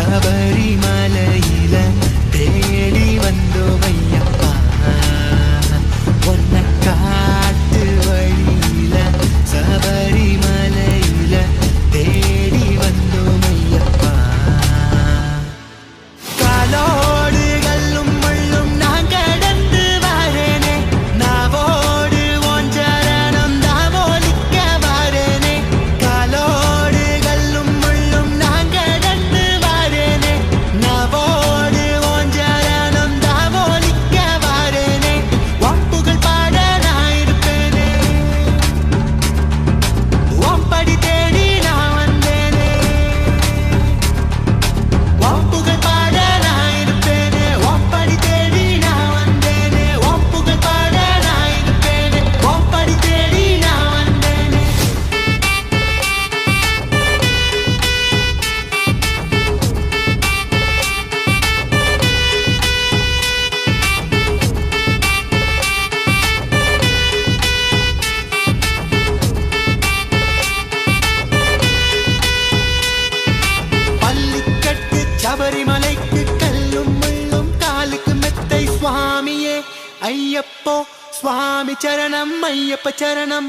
சபரிமலையில தேன் स्वामि चरणं मय्यपचरणं।